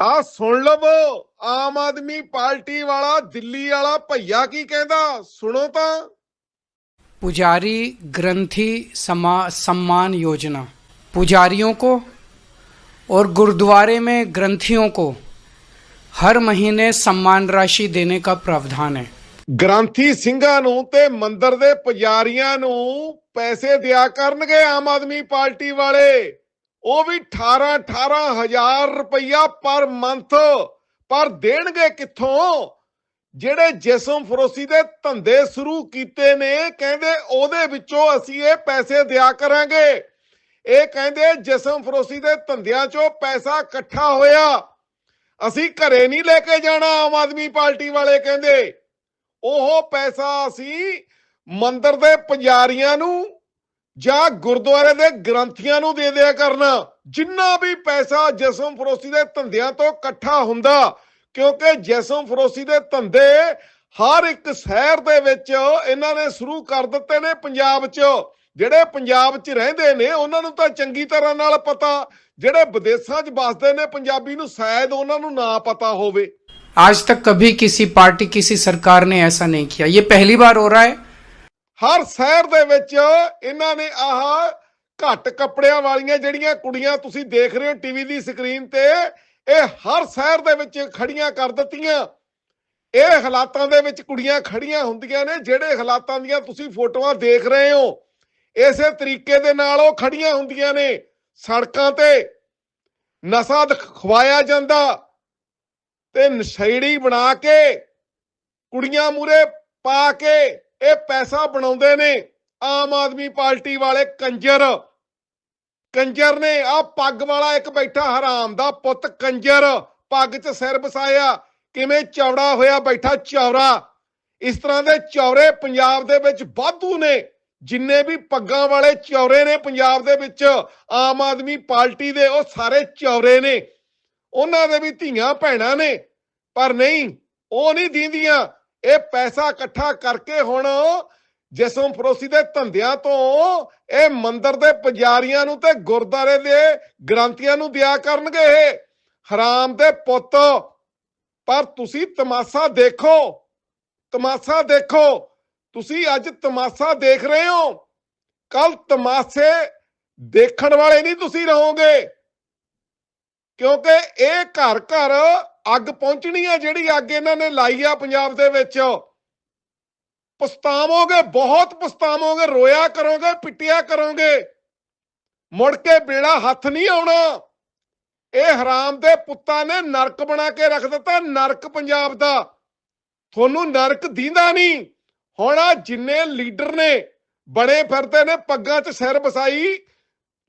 ਆ ਸੁਣ ਲਵੋ ਆਮ ਆਦਮੀ ਪਾਰਟੀ ਵਾਲਾ ਦਿੱਲੀ ਵਾਲਾ ਭਈਆ ਕੀ ਕਹਿੰਦਾ ਸੁਣੋ ਤਾਂ पुजारी ग्रंथी समा सम्मान योजना पुजारियों को और गुरुद्वारे में ग्रंथियों को हर महीने सम्मान राशि देने का प्रावधान है ਗ੍ਰੰਥੀ ਸਿੰਘਾਂ ਨੂੰ ਤੇ ਮੰਦਿਰ ਦੇ ਪੁਜਾਰੀਆਂ ਨੂੰ ਪੈਸੇ ਦਿਆ ਕਰਨਗੇ ਆਮ ਆਦਮੀ ਪਾਰਟੀ ਵਾਲੇ ਉਹ ਵੀ 18 18 ਹਜ਼ਾਰ ਪਰ ਮੰਥ। ਪਰ ਦੇਣਗੇ ਕਿੱਥੋਂ? ਜਿਹੜੇ ਜਿਸਮ ਫਰੋਸੀ ਦੇ ਧੰਦੇ ਸ਼ੁਰੂ ਕੀਤੇ ਨੇ, ਕਹਿੰਦੇ ਉਹਦੇ ਵਿੱਚੋਂ ਅਸੀਂ ਇਹ ਪੈਸੇ ਦਿਆ ਕਰਾਂਗੇ। ਇਹ ਕਹਿੰਦੇ ਜਿਸਮ ਫਰੋਸੀ ਦੇ ਧੰਦਿਆਂ ਚੋਂ ਪੈਸਾ ਇਕੱਠਾ ਹੋਇਆ। ਅਸੀਂ ਘਰੇ ਨਹੀਂ ਲੈ ਕੇ ਜਾਣਾ, ਆਮ ਆਦਮੀ ਪਾਰਟੀ ਵਾਲੇ ਕਹਿੰਦੇ। ਉਹ ਪੈਸਾ ਅਸੀਂ ਮੰਦਿਰ ਦੇ ਪੁਜਾਰੀਆਂ ਨੂੰ ਜਾਂ ਗੁਰਦੁਆਰੇ ਦੇ ਗ੍ਰੰਥੀਆਂ ਨੂੰ ਦੇ ਦਿਆ ਕਰਨਾ ਜਿੰਨਾ ਵੀ ਪੈਸਾ ਜਿਸਮ ਫਰੋਸੀ ਦੇ ਧੰਦਿਆਂ ਤੋਂ ਇਕੱਠਾ ਹੁੰਦਾ ਕਿਉਂਕਿ ਜਿਸਮ ਫਰੋਸੀ ਦੇ ਧੰਦੇ ਹਰ ਇੱਕ ਸ਼ਹਿਰ ਦੇ ਵਿੱਚ ਇਹਨਾਂ ਨੇ ਸ਼ੁਰੂ ਕਰ ਦਿੱਤੇ ਨੇ ਪੰਜਾਬ 'ਚ ਜਿਹੜੇ ਪੰਜਾਬ 'ਚ ਰਹਿੰਦੇ ਨੇ ਉਹਨਾਂ ਨੂੰ ਤਾਂ ਚੰਗੀ ਤਰ੍ਹਾਂ ਨਾਲ ਪਤਾ ਜਿਹੜੇ ਵਿਦੇਸ਼ਾਂ 'ਚ ਵੱਸਦੇ ਨੇ ਪੰਜਾਬੀ ਨੂੰ ਸ਼ਾਇਦ ਉਹਨਾਂ ਨੂੰ ਨਾ ਪਤਾ ਹੋਵੇ आज तक कभी किसी पार्टी किसी सरकार ने ऐसा नहीं किया ये पहली बार हो रहा है ਹਰ ਸ਼ਹਿਰ ਦੇ ਵਿੱਚ ਇਹਨਾਂ ਨੇ ਆਹ ਘੱਟ ਕੱਪੜਿਆਂ ਵਾਲੀਆਂ ਜਿਹੜੀਆਂ ਕੁੜੀਆਂ ਤੁਸੀਂ ਦੇਖ ਰਹੇ ਹੋ ਟੀਵੀ ਦੀ ਸਕਰੀਨ ਤੇ, ਇਹ ਹਰ ਸ਼ਹਿਰ ਦੇ ਵਿੱਚ ਖੜੀਆਂ ਕਰ ਦਿੱਤੀਆਂ। ਇਹ ਹਾਲਾਤਾਂ ਦੇ ਵਿੱਚ ਕੁੜੀਆਂ ਖੜੀਆਂ ਹੁੰਦੀਆਂ ਨੇ, ਜਿਹੜੇ ਹਾਲਾਤਾਂ ਦੀਆਂ ਤੁਸੀਂ ਫੋਟੋਆਂ ਦੇਖ ਰਹੇ ਹੋ, ਇਸੇ ਤਰੀਕੇ ਦੇ ਨਾਲ ਉਹ ਖੜੀਆਂ ਹੁੰਦੀਆਂ ਨੇ। ਸੜਕਾਂ ਤੇ ਨਸ਼ਾ ਖਵਾਇਆ ਜਾਂਦਾ ਤੇ ਨਸ਼ੇੜੀ ਬਣਾ ਕੇ, ਕੁੜੀਆਂ ਮੂਰੇ ਪਾ ਕੇ ਇਹ ਪੈਸਾ ਬਣਾਉਂਦੇ ਨੇ। ਆਮ ਆਦਮੀ ਪਾਰਟੀ ਵਾਲੇ ਕੰਜਰ। ਕੰਜਰ ਨੇ ਆ ਪੱਗ ਵਾਲਾ ਇੱਕ ਬੈਠਾ ਹਰਾਮ ਦਾ ਪੁੱਤ ਕੰਜਰ। ਪੱਗ 'ਚ ਸਿਰ ਵਸਾਇਆ। ਕਿਵੇਂ ਚੌੜਾ ਹੋਇਆ ਬੈਠਾ ਚੌਰਾ। ਇਸ ਤਰ੍ਹਾਂ ਦੇ ਚੌਰੇ ਪੰਜਾਬ ਦੇ ਵਿੱਚ ਵਾਧੂ ਨੇ। ਜਿੰਨੇ ਵੀ ਪੱਗਾਂ ਵਾਲੇ ਚੌਰੇ ਨੇ ਪੰਜਾਬ ਦੇ ਵਿੱਚ, ਆਮ ਆਦਮੀ ਪਾਰਟੀ ਦੇ ਉਹ ਸਾਰੇ ਚੌਰੇ ਨੇ। ਉਹਨਾਂ ਦੇ ਵੀ ਧੀਆਂ ਭੈਣਾਂ ਨੇ। ਪਰ ਨਹੀਂ, ਉਹ ਨਹੀਂ ਦਿੰਦੀਆਂ। ਇਹ ਪੈਸਾ ਇਕੱਠਾ ਕਰਕੇ ਹੁਣ ਜਿਸਮ ਫਰੋਸੀ ਦੇ ਧੰਦਿਆਂ ਤੋਂ ਇਹ ਮੰਦਿਰ ਦੇ ਪੁਜਾਰੀਆਂ ਨੂੰ ਤੇ ਗੁਰਦਾਰੇ ਦੇ ਗ੍ਰੰਥੀਆਂ ਨੂੰ ਦਿਆ ਕਰਨਗੇ ਇਹ। ਹਰਾਮ ਦੇ ਪੁੱਤ, ਪਰ ਤੁਸੀਂ ਤਮਾਸ਼ਾ ਦੇਖੋ ਤਮਾਸ਼ਾ ਦੇਖੋ, ਤੁਸੀਂ ਅੱਜ ਤਮਾਸ਼ਾ ਦੇਖ ਰਹੇ ਹੋ। ਕੱਲ ਤਮਾਸ਼ੇ ਦੇਖਣ ਵਾਲੇ ਨਹੀਂ ਤੁਸੀਂ ਰਹੋਗੇ, ਕਿਉਂਕਿ ਇਹ ਘਰ ਘਰ ਅੱਗ ਪਹੁੰਚਣੀ ਆ ਜਿਹੜੀ ਅੱਗ ਇਹਨਾਂ ਨੇ ਲਾਈ ਆ ਪੰਜਾਬ ਦੇ ਵਿੱਚ। ਪਛਤਾਵੋਗੇ, ਬਹੁਤ ਪਛਤਾਵੋਗੇ, ਰੋਇਆ ਕਰੋਗੇ, ਪਿੱਟਿਆ ਕਰੋਗੇ। ਮੁੜ ਕੇ ਬੇੜਾ ਹੱਥ ਨਹੀਂ ਆਉਣਾ। ਇਹ ਹਰਾਮ ਦੇ ਪੁੱਤਾਂ ਨੇ ਨਰਕ ਬਣਾ ਕੇ ਰੱਖ ਦਿੱਤਾ, ਨਰਕ ਪੰਜਾਬ ਦਾ। ਤੁਹਾਨੂੰ ਨਰਕ ਦੀਂਦਾ ਨਹੀਂ। ਹੁਣ ਆ ਜਿੰਨੇ ਲੀਡਰ ਨੇ, ਬਣੇ ਫਿਰਦੇ ਨੇ, ਪੱਗਾਂ 'ਚ ਸਿਰ ਵਸਾਈ,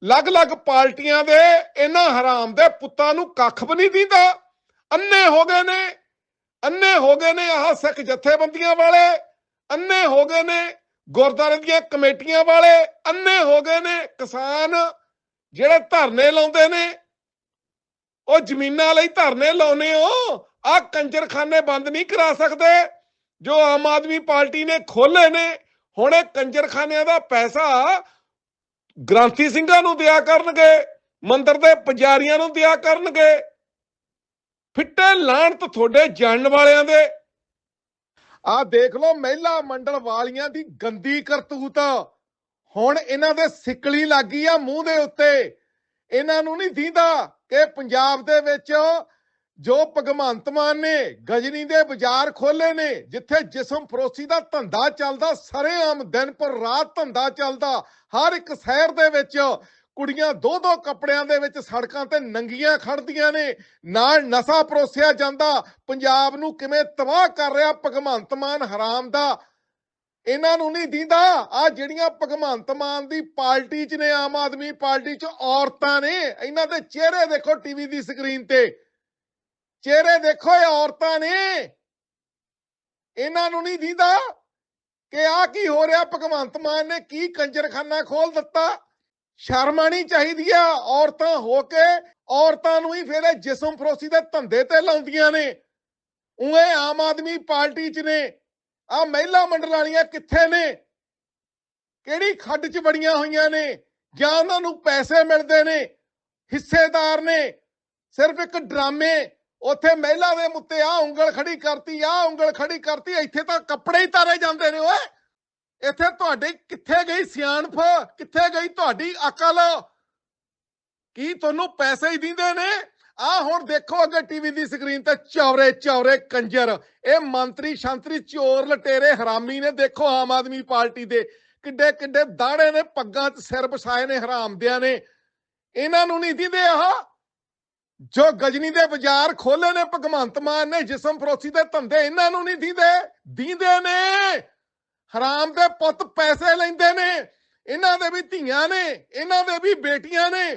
ਅਲੱਗ-ਅਲੱਗ ਪਾਰਟੀਆਂ ਦੇ, ਇਹਨਾਂ ਹਰਾਮ ਦੇ ਪੁੱਤਾਂ ਨੂੰ ਕੱਖ ਵੀ ਨਹੀਂ ਦਿੰਦਾ। ਅੰਨੇ ਹੋ ਗਏ ਨੇ, ਅੰਨੇ ਹੋ ਗਏ ਨੇ ਆਹ ਸਿੱਖ ਜਥੇਬੰਦੀਆਂ ਵਾਲੇ, ਅੰਨੇ ਹੋ ਗਏ ਨੇ ਗੁਰਦਾਰੇ ਦੀਆਂ ਕਮੇਟੀਆਂ ਵਾਲੇ, ਅੰਨੇ ਹੋ ਗਏ ਨੇ ਕਿਸਾਨ ਜਿਹੜੇ ਧਰਨੇ ਲਾਉਂਦੇ ਨੇ, ਉਹ ਜ਼ਮੀਨਾਂ ਲਈ ਧਰਨੇ ਲਾਉਨੇ ਹੋ ਆ ਕੰਜਰਖਾਨੇ ਬੰਦ ਨਹੀਂ ਕਰਾ ਸਕਦੇ, ਜੋ ਆਮ ਆਦਮੀ ਪਾਰਟੀ ਨੇ ਖੋਲੇ ਨੇ, ਹੁਣ ਇਹ ਕੰਜਰਖਾਨਿਆਂ ਦਾ ਪੈਸਾ ਗ੍ਰਾਂਥੀ ਸਿੰਘਾਂ ਨੂੰ ਦਿਆ ਕਰਨਗੇ, ਮੰਦਰ ਦੇ ਪੁਜਾਰੀਆਂ ਨੂੰ ਦਿਆ ਕਰਨਗੇ ਫਿੱਟੇ ਲਾਣਤ ਤੁਹਾਡੇ ਜਾਣਨ ਵਾਲਿਆਂ ਦੇ। ਆ ਦੇਖ ਲਓ, ਮਹਿਲਾ ਮੰਡਲ ਵਾਲੀਆਂ ਦੀ ਗੰਦੀ ਕਰਤੂਤ। ਹੁਣ ਇਹਨਾਂ ਦੇ ਸਿੱਕਲੀ ਲੱਗੀ ਆ ਮੂੰਹ ਦੇ ਉੱਤੇ। ਇਹਨਾਂ ਨੂੰ ਨਹੀਂ ਦੀਂਦਾ ਕਿ ਪੰਜਾਬ ਦੇ ਵਿੱਚ ਜੋ ਭਗਵੰਤ ਮਾਨ ਨੇ ਗਜਨੀ ਦੇ ਬਾਜ਼ਾਰ ਖੋਲੇ ਨੇ, ਜਿੱਥੇ ਜਿਸਮ ਫਰੋਸੀ ਦਾ ਧੰਦਾ ਚੱਲਦਾ ਸਰੇਆਮ ਦਿਨ ਪਰ ਰਾਤ ਧੰਦਾ ਚੱਲਦਾ, ਹਰ ਇੱਕ ਸ਼ਹਿਰ ਦੇ ਵਿੱਚ ਕੁੜੀਆਂ ਦੋ ਦੋ ਕੱਪੜਿਆਂ ਦੇ ਵਿੱਚ ਸੜਕਾਂ ਤੇ ਨੰਗੀਆਂ ਖੜਦੀਆਂ ਨੇ। ਨਾਲ ਨਸ਼ਾ ਪਰੋਸਿਆ ਜਾਂਦਾ। ਪੰਜਾਬ ਨੂੰ ਕਿਵੇਂ ਤਬਾਹ ਕਰ ਰਿਹਾ ਭਗਵੰਤ ਮਾਨ ਹਰਾਮ ਦਾ? ਇਹਨਾਂ ਨੂੰ ਨਹੀਂ ਦਿੰਦਾ। ਆ ਜਿਹੜੀਆਂ ਭਗਵੰਤ ਮਾਨ ਦੀ ਪਾਰਟੀ 'ਚ ਨੇ, ਆਮ ਆਦਮੀ ਪਾਰਟੀ 'ਚ ਔਰਤਾਂ ਨੇ, ਇਹਨਾਂ ਦੇ ਚਿਹਰੇ ਦੇਖੋ ਟੀਵੀ ਦੀ ਸਕਰੀਨ ਤੇ। ਚਿਹਰੇ ਦੇਖੋ ਇਹ ਔਰਤਾਂ ਨੇ। ਇਹਨਾਂ ਨੂੰ ਨਹੀਂ ਦਿੰਦਾ ਕਿ ਆ ਕੀ ਹੋ ਰਿਹਾ? ਭਗਵੰਤ ਮਾਨ ਨੇ ਕੀ ਕੰਜਰਖਾਨਾ ਖੋਲ ਦਿੱਤਾ? ਸ਼ਰਮ ਆਣੀ ਚਾਹੀਦੀ ਆ, ਔਰਤਾਂ ਹੋ ਕੇ ਔਰਤਾਂ ਨੂੰ ਹੀ ਫਿਰ ਇਹ ਜਿਸਮ ਫਰੋਸੀ ਦੇ ਧੰਦੇ ਤੇ ਲਾਉਂਦੀਆਂ ਨੇ। ਉਵੇਂ ਆਮ ਆਦਮੀ ਪਾਰਟੀ 'ਚ ਨੇ। ਆ ਮਹਿਲਾ ਮੰਡਲ ਵਾਲੀਆਂ ਕਿੱਥੇ ਨੇ? ਕਿਹੜੀ ਖੱਡ 'ਚ ਬੜੀਆਂ ਹੋਈਆਂ ਨੇ? ਜਾਂ ਉਹਨਾਂ ਨੂੰ ਪੈਸੇ ਮਿਲਦੇ ਨੇ? ਹਿੱਸੇਦਾਰ ਨੇ? ਸਿਰਫ ਇੱਕ ਡਰਾਮੇ। ਉੱਥੇ ਮਹਿਲਾ ਦੇ ਮੁੱਤੇ ਆ ਉਂਗਲ ਖੜੀ ਕਰਤੀ ਆ ਉਂਗਲ ਖੜੀ ਕਰਤੀ, ਇੱਥੇ ਤਾਂ ਕੱਪੜੇ ਹੀ ਤਾਰੇ ਜਾਂਦੇ ਨੇ, ਓਏ। ਇੱਥੇ ਤੁਹਾਡੀ ਕਿੱਥੇ ਗਈ ਸਿਆਣਪ? ਕਿੱਥੇ ਗਈ ਤੁਹਾਡੀ ਅਕਲ? ਕੀ ਤੁਹਾਨੂੰ ਪੈਸੇ ਹੀ ਦਿੰਦੇ ਨੇ? ਆ ਹੁਣ ਦੇਖੋ ਅੱਗੇ ਟੀਵੀ ਦੀ ਸਕਰੀਨ ਤੇ ਚੌਰੇ ਚੌਰੇ ਕੰਜਰ। ਇਹ ਮੰਤਰੀ ਸ਼ੰਤਰੀ ਚੋਰ ਲਟੇਰੇ ਹਰਾਮੀ ਨੇ। ਦੇਖੋ ਆਮ ਆਦਮੀ ਪਾਰਟੀ ਦੇ ਕਿੱਡੇ ਕਿੱਡੇ ਦਾੜੇ ਨੇ, ਪੱਗਾਂ 'ਚ ਸਿਰ ਵਸਾਏ ਨੇ, ਹਰਾਮਦਿਆਂ ਨੇ। ਇਹਨਾਂ ਨੂੰ ਨਹੀਂ ਦਿੰਦੇ ਆਹ। ਜੋ ਗਜਨੀ ਦੇ ਬਾਜ਼ਾਰ ਖੋਲੇ ਨੇ, ਭਗਵੰਤ ਮਾਨ ਨੇ, ਜਿਸਮ ਫਰੋਸੀ ਦੇ ਧੰਦੇ ਇਹਨਾਂ ਨੂੰ ਨਹੀਂ ਦਿੰਦੇ। ਦਿੰਦੇ ਨੇ। ਹਰਾਮ ਦੇ ਪੁੱਤ ਪੈਸੇ ਲੈਂਦੇ ਨੇ, ਇਹਨਾਂ ਦੇ ਵੀ ਧੀਆਂ ਨੇ, ਇਹਨਾਂ ਦੇ ਵੀ ਬੇਟੀਆਂ ਨੇ।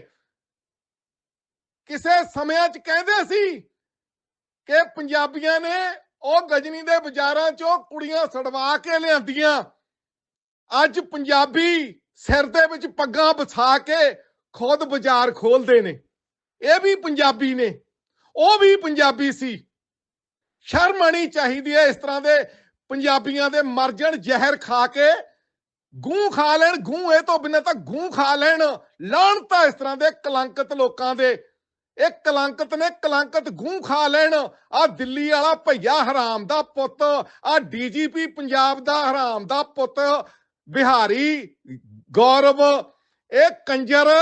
ਕਿਸੇ ਸਮਿਆਂ 'ਚ ਕਹਿੰਦੇ ਸੀ ਕਿ ਪੰਜਾਬੀਆਂ ਨੇ ਉਹ ਗਜਨੀ ਦੇ ਬਾਜ਼ਾਰਾਂ 'ਚੋਂ ਕੁੜੀਆਂ ਛਡਵਾ ਕੇ ਲਿਆਂਦੀਆਂ। ਅੱਜ ਪੰਜਾਬੀ ਸਿਰ ਦੇ ਵਿੱਚ ਪੱਗਾਂ ਵਿਛਾ ਕੇ ਖੁਦ ਬਾਜ਼ਾਰ ਖੋਲਦੇ ਨੇ। ਇਹ ਵੀ ਪੰਜਾਬੀ ਨੇ, ਉਹ ਵੀ ਪੰਜਾਬੀ ਸੀ। ਸ਼ਰਮ ਆਣੀ ਚਾਹੀਦੀ ਹੈ ਇਸ ਤਰ੍ਹਾਂ ਦੇ ਪੰਜਾਬੀਆਂ ਦੇ ਮਰ ਜਾਣ, ਜ਼ਹਿਰ ਖਾ ਕੇ ਗੂੰ ਖਾ ਲੈਣ, ਗੂੰ ਇਹ ਤੋਂ ਬਿਨਾਂ ਤਾਂ ਗੂੰ ਖਾ ਲੈਣ। ਲਾਹਣਤਾ ਇਸ ਤਰ੍ਹਾਂ ਦੇ ਕਲੰਕਤ ਲੋਕਾਂ ਦੇ। ਇਹ ਕਲੰਕਤ ਨੇ ਕਲੰਕਤ ਗੂੰ ਖਾ ਲੈਣ। ਆ ਦਿੱਲੀ ਵਾਲਾ ਭਈਆ ਹਰਾਮ ਦਾ ਪੁੱਤ, ਆ ਡੀਜੀਪੀ ਪੰਜਾਬ ਦਾ ਹਰਾਮ ਦਾ ਪੁੱਤ, ਬਿਹਾਰੀ ਗੌਰਵ, ਇਹ ਕੰਜਰ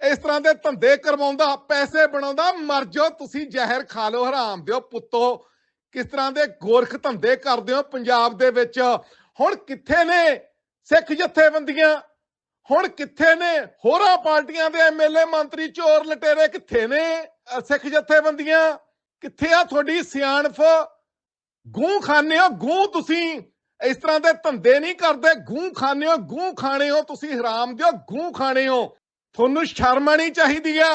ਇਸ ਤਰ੍ਹਾਂ ਦੇ ਧੰਦੇ ਕਰਵਾਉਂਦਾ, ਪੈਸੇ ਬਣਾਉਂਦਾ, ਮਰ ਜਾਓ, ਤੁਸੀਂ ਜ਼ਹਿਰ ਖਾ ਲਓ, ਹਰਾਮ ਦਿਓ, ਪੁੱਤੋ। ਕਿਸ ਤਰ੍ਹਾਂ ਦੇ ਗੋਰਖ ਧੰਦੇ ਕਰਦੇ ਹੋ ਪੰਜਾਬ ਦੇ ਵਿੱਚ? ਹੁਣ ਕਿੱਥੇ ਨੇ ਸਿੱਖ ਜਥੇਬੰਦੀਆਂ? ਹੁਣ ਕਿੱਥੇ ਨੇ ਹੋਰਾਂ ਪਾਰਟੀਆਂ ਦੇ ਐਮਐਲਏ ਮੰਤਰੀ ਚੋਰ ਲਟੇਰੇ ਕਿੱਥੇ ਨੇ ਸਿੱਖ ਜਥੇਬੰਦੀਆਂ? ਕਿੱਥੇ ਆ ਤੁਹਾਡੀ ਸਿਆਣਫ ਗੂੰ ਖਾਣੇ ਹੋ, ਗੂੰ ਤੁਸੀਂ। ਇਸ ਤਰ੍ਹਾਂ ਦੇ ਧੰਦੇ ਨਹੀਂ ਕਰਦੇ, ਗੂੰ ਖਾਣੇ ਹੋ, ਗੂੰ ਖਾਣੇ ਹੋ, ਤੁਸੀਂ ਹਰਾਮ ਦਿਓ ਗੂੰ ਖਾਣੇ ਹੋ। ਤੁਹਾਨੂੰ ਸ਼ਰਮ ਆਣੀ ਚਾਹੀਦੀ ਆ।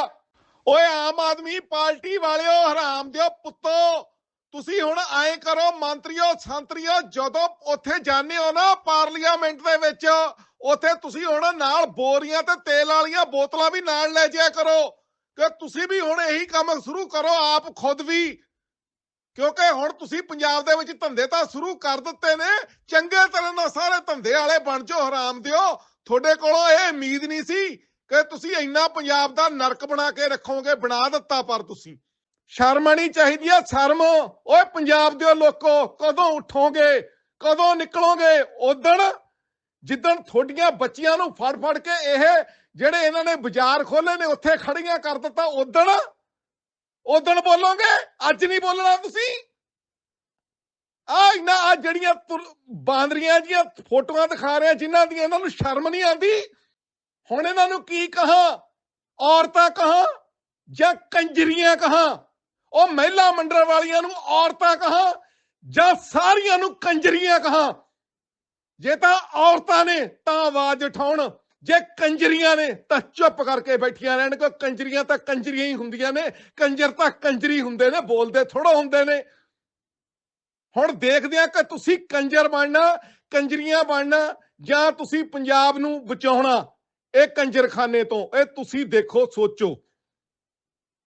ਓਏ ਆਮ ਆਦਮੀ ਪਾਰਟੀ ਵਾਲਿਓ, ਹਰਾਮ ਦਿਓ ਪੁੱਤੋ। ਤੁਸੀਂ ਹੁਣ ਐਂ ਕਰੋ, ਮੰਤਰੀਓ, ਸੰਤਰੀਓ, ਜਦੋਂ ਉੱਥੇ ਜਾਂਦੇ ਹੋ ਨਾ ਪਾਰਲੀਮੈਂਟ ਦੇ ਵਿੱਚ, ਉੱਥੇ ਤੁਸੀਂ ਹੁਣ ਨਾਲ ਬੋਰੀਆਂ ਤੇ ਤੇਲ ਵਾਲੀਆਂ ਬੋਤਲਾਂ ਵੀ ਨਾਲ ਲੈ ਜਾਇਆ ਕਰੋ। ਕਿ ਤੁਸੀਂ ਵੀ ਹੁਣ ਇਹੀ ਕੰਮ ਸ਼ੁਰੂ ਕਰੋ, ਆਪ ਖੁਦ ਵੀ। ਕਿਉਂਕਿ ਹੁਣ ਤੁਸੀਂ ਪੰਜਾਬ ਦੇ ਵਿੱਚ ਧੰਦੇ ਤਾਂ ਸ਼ੁਰੂ ਕਰ ਦਿੱਤੇ ਨੇ। ਚੰਗੇ ਤਰ੍ਹਾਂ ਨਾਲ ਸਾਰੇ ਧੰਦੇ ਵਾਲੇ ਬਣ ਜਾਓ, ਹਰਾਮ ਦਿਓ। ਤੁਹਾਡੇ ਕੋਲੋਂ ਇਹ ਉਮੀਦ ਨਹੀਂ ਸੀ ਕਿ ਤੁਸੀਂ ਇੰਨਾ ਪੰਜਾਬ ਦਾ ਨਰਕ ਬਣਾ ਕੇ ਰੱਖੋਗੇ, ਬਣਾ ਦਿੱਤਾ ਪਰ ਤੁਸੀਂ। ਸ਼ਰਮ ਆਣੀ ਚਾਹੀਦੀ ਆ, ਸ਼ਰਮ। ਓਏ ਪੰਜਾਬ ਦੇ ਲੋਕੋ, ਕਦੋਂ ਉਠੋਗੇ, ਕਦੋਂ ਨਿਕਲੋਗੇ? ਉਦਣ ਜਿੱਦਣ ਤੁਹਾਡੀਆਂ ਬੱਚੀਆਂ ਨੂੰ ਫੜ ਫੜ ਕੇ ਇਹ ਜਿਹੜੇ ਇਹਨਾਂ ਨੇ ਬਾਜ਼ਾਰ ਖੋਲੇ ਨੇ, ਉੱਥੇ ਖੜੀਆਂ ਕਰ ਦਿੱਤਾ ਉਦਣ ਉਦਣ ਬੋਲੋਗੇ? ਅੱਜ ਨਹੀਂ ਬੋਲਣਾ ਤੁਸੀਂ? ਆ ਇਹਨਾਂ ਆ ਜਿਹੜੀਆਂ ਬਾਂਦਰੀਆਂ ਜੀਆਂ ਫੋਟੋਆਂ ਦਿਖਾ ਰਹੇ ਆ ਜਿਨ੍ਹਾਂ ਦੀਆਂ ਇਹਨਾਂ ਨੂੰ ਸ਼ਰਮ ਨਹੀਂ ਆਉਂਦੀ? ਹੁਣ ਇਹਨਾਂ ਨੂੰ ਕੀ ਕਹਾਂ? ਔਰਤਾਂ ਕਹਾਂ ਜਾਂ ਕੰਜਰੀਆਂ ਕਹਾਂ? ਉਹ ਮਹਿਲਾ ਮੰਡਲ ਵਾਲੀਆਂ ਨੂੰ ਔਰਤਾਂ ਕਹਾਂ ਜਾਂ ਸਾਰੀਆਂ ਨੂੰ ਕੰਜਰੀਆਂ ਕਹਾਂ? ਜੇ ਤਾਂ ਔਰਤਾਂ ਨੇ ਤਾਂ ਆਵਾਜ਼ ਉਠਾਉਣ, ਜੇ ਕੰਜਰੀਆਂ ਨੇ ਤਾਂ ਚੁੱਪ ਕਰਕੇ ਬੈਠੀਆਂ ਰਹਿਣ ਕਿ ਕੰਜਰੀਆਂ ਤਾਂ ਕੰਜਰੀਆਂ ਹੀ ਹੁੰਦੀਆਂ ਨੇ, ਕੰਜਰ ਤਾਂ ਕੰਜਰੀ ਹੁੰਦੇ ਨੇ, ਬੋਲਦੇ ਥੋੜਾ ਹੁੰਦੇ ਨੇ। ਹੁਣ ਦੇਖਦੇ ਆ ਕਿ ਤੁਸੀਂ ਕੰਜਰ ਬਣਨਾ, ਕੰਜਰੀਆਂ ਬਣਨਾ, ਜਾਂ ਤੁਸੀਂ ਪੰਜਾਬ ਨੂੰ ਬਚਾਉਣਾ, ਇਹ ਕੰਜਰਖਾਨੇ ਤੋਂ, ਇਹ ਤੁਸੀਂ ਦੇਖੋ, ਸੋਚੋ।